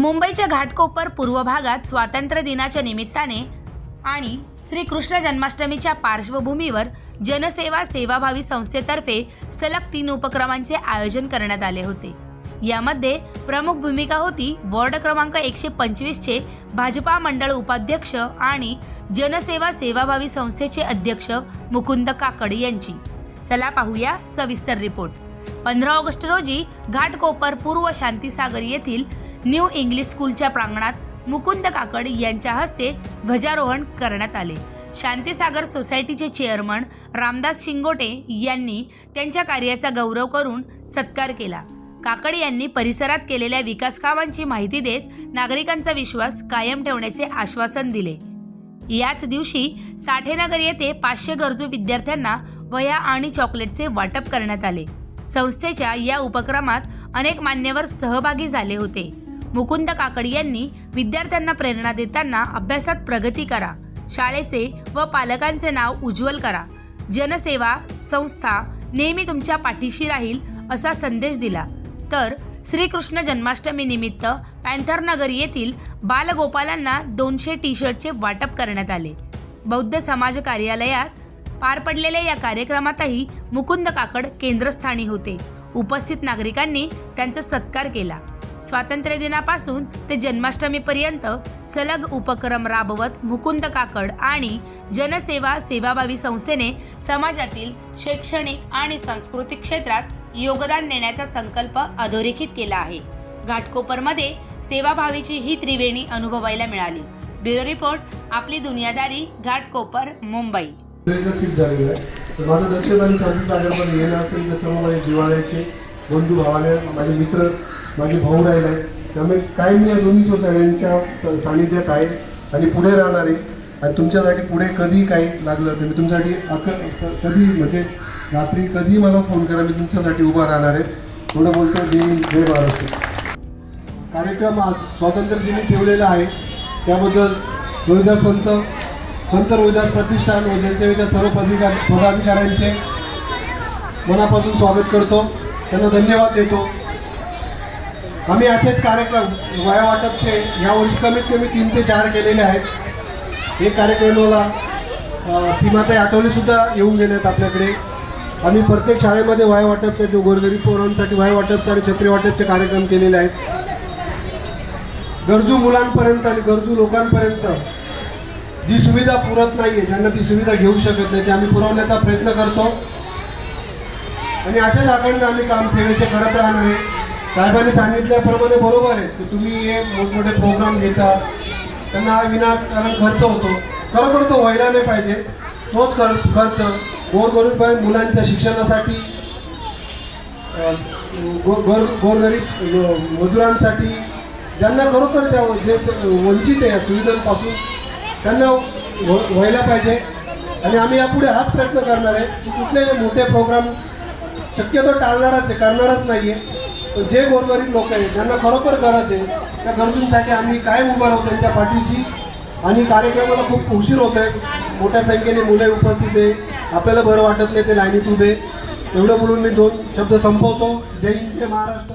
मुंबईच्या घाटकोपर पूर्व भागात स्वातंत्र्य दिनाच्या निमित्ताने आणि श्रीकृष्ण जन्माष्टमीच्या पार्श्वभूमीवर जनसेवा सेवाभावी संस्थेतर्फे सलग तीन उपक्रमांचे आयोजन करण्यात आले होते. यामध्ये प्रमुख भूमिका होती वॉर्ड क्रमांक एकशे पंचवीसचे भाजपा मंडळ उपाध्यक्ष आणि जनसेवा सेवाभावी संस्थेचे अध्यक्ष मुकुंद काकड यांची. चला पाहूया सविस्तर रिपोर्ट. पंधरा ऑगस्ट रोजी घाटकोपर पूर्व शांतीसागर येथील न्यू इंग्लिश स्कूलच्या प्रांगणात मुकुंद काकड यांच्या हस्ते ध्वजारोहण करण्यात आले. शांतीसागर सोसायटीचे चेअरमन रामदास शिंगोटे यांनी त्यांच्या कार्याचा गौरव करून सत्कार केला. काकड यांनी परिसरात केलेल्या विकास कामांची माहिती देत नागरिकांचा विश्वास कायम ठेवण्याचे आश्वासन दिले. याच दिवशी साठेनगर येथे पाचशे गरजू विद्यार्थ्यांना वह्या आणि चॉकलेटचे वाटप करण्यात आले. संस्थेच्या या उपक्रमात अनेक मान्यवर सहभागी झाले होते. मुकुंद काकड यांनी विद्यार्थ्यांना प्रेरणा देताना अभ्यासात प्रगती करा. शाळेचे व पालकांचे नाव उज्ज्वल करा. जनसेवा संस्था नेहमी तुमच्या पाठीशी राहील असा संदेश दिला. तर श्रीकृष्ण जन्माष्टमी निमित्त पॅन्थरनगर येथील बालगोपालांना दोनशे टी शर्टचे वाटप करण्यात आले. बौद्ध समाज कार्यालयात पार पडलेल्या या कार्यक्रमातही मुकुंद काकड केंद्रस्थानी होते. उपस्थित नागरिकांनी त्यांचा सत्कार केला. स्वातंत्र्य दिनापासून ते जन्माष्टमीपर्यंत सलग उपक्रम राबवत मुकुंद काकड आणि जनसेवा सेवाभावी संस्थेने समाजातील शैक्षणिक आणि सांस्कृतिक क्षेत्रात योगदान देण्याचा संकल्प अधोरेखित केला आहे. घाटकोपरमध्ये सेवाभावीची ही त्रिवेणी अनुभवायला मिळाली. ब्युरो रिपोर्ट आपली दुनियादारी घाटकोपर मुंबई. माझं दक्षिण आणि शांती येणं असेल तर सर्व माझे जिवाळ्याचे बंधू भावाने माझे मित्र माझे भाऊ राहिले. आहेत त्यामुळे काय मी या दोन्ही सोसायट्यांच्या सानिध्यात आहे आणि पुढे राहणार आहे. आणि तुमच्यासाठी पुढे कधी काही लागलं तर मी तुमच्यासाठी अक कधी म्हणजे रात्री कधी मला फोन करा मी तुमच्यासाठी उभा राहणार आहे. थोडं बोलतो जय जय महाराष्ट्र. कार्यक्रम आज स्वातंत्र्य दिनी ठेवलेला आहे. त्याबद्दल रोहिदास संत संत रोहिदास प्रतिष्ठान व जनसेवेच्या सर्व पदाधिकार पदाधिकाऱ्यांचे मनापासून स्वागत करतो. त्यांना धन्यवाद देतो. आम्ही असेच कार्यक्रम वया वाटपचे यावर्षी कमीत कमी तीन ते चार केलेले आहेत. हे कार्यक्रमाला सीमाताई आठवलेसुद्धा येऊन आहेत आपल्याकडे. आम्ही प्रत्येक शाळेमध्ये वाय वाटपचे जो गोरगरीब पोरांसाठी वाय वाटपचे आणि छत्री वाटपचे कार्यक्रम केलेले आहेत. गरजू मुलांपर्यंत आणि गरजू लोकांपर्यंत जी सुविधा पुरत नाही आहे ज्यांना ती सुविधा घेऊ शकत नाही ती आम्ही पुरवण्याचा प्रयत्न करतो. आणि अशाच आकडे आम्ही काम सेवेचे करत राहणार आहे. साहेबांनी सांगितल्याप्रमाणे बरोबर आहे की तुम्ही हे मोठमोठे प्रोग्राम घेतात त्यांना हा विनाकारण खर्च होतो. खरोखर तो व्हायला नाही पाहिजे. तोच खर्च खर्च गोरगरीब मुलांच्या शिक्षणासाठी गो- गोर गोरगरीब मजुरांसाठी ज्यांना खरोखर त्या जे वंचित आहे या सुविधांपासून त्यांना व्ह- व्हायला पाहिजे. आणि आम्ही यापुढे हाच प्रयत्न करणार आहे की कुठले मोठे प्रोग्राम शक्यतो टाळणारच आहे करणारच नाही आहे तर जे गोरगरीब लोक आहेत ज्यांना खरोखर गरज आहे त्या गरजूंसाठी आम्ही काय उभं राहू त्यांच्या पाठीशी? आणि कार्यक्रमाला खूप उशीर होत आहे मोठ्या संख्येने मुले उपस्थित आहे. आपल्याला बरं वाटत नाही ते लाईनीत उभे. एवढं बोलून मी दोन शब्द संपवतो. जय हिंद जय महाराष्ट्र.